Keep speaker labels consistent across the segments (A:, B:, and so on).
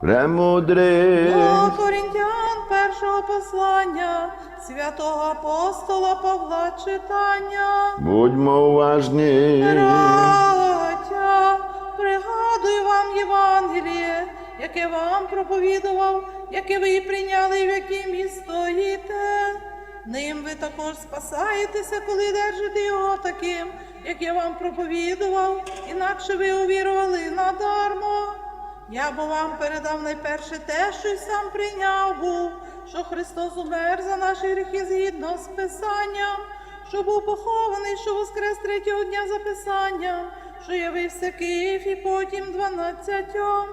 A: Премудрий.
B: До Корінтян першого послання святого апостола Павла читання.
A: Будьмо уважні.
B: Браття, пригадую вам Євангеліє, яке вам проповідував, яке ви прийняли, і в яким і стоїте. Ним ви також спасаєтеся, коли держите його таким, як я вам проповідував, інакше ви увірували надармо. Я бо вам передав найперше те, що й сам прийняв був, що Христос умер за наші гріхи згідно з Писанням, що був похований, що воскрес третього дня за Писанням, що явився Київ і потім дванадцятьом.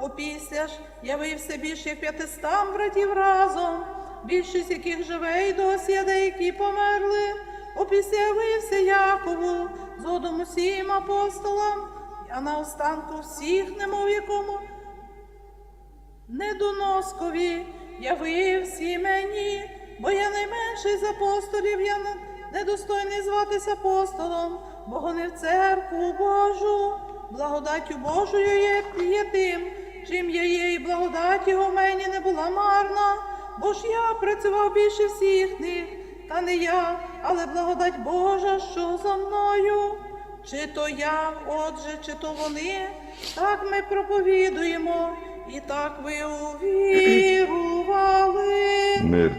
B: Опісля ж явився більш як п'ятистам братів разом, більшість яких живе й досі, а деякі померли. Опісля явився Якову, згодом усім апостолам, а наостанку всіх, немов якому недоноскові явився мені, бо я найменший з апостолів, я недостойний зватися апостолом, бо гонив церкву Божу, благодаттю Божою є, є тим, чим я є, і благодать його мені не була марна, бо ж я працював більше всіх них, та не я, але благодать Божа, що за мною. Чи то я, отже, чи то вони, так ми проповідуємо, і так ви увірували.
A: Мир.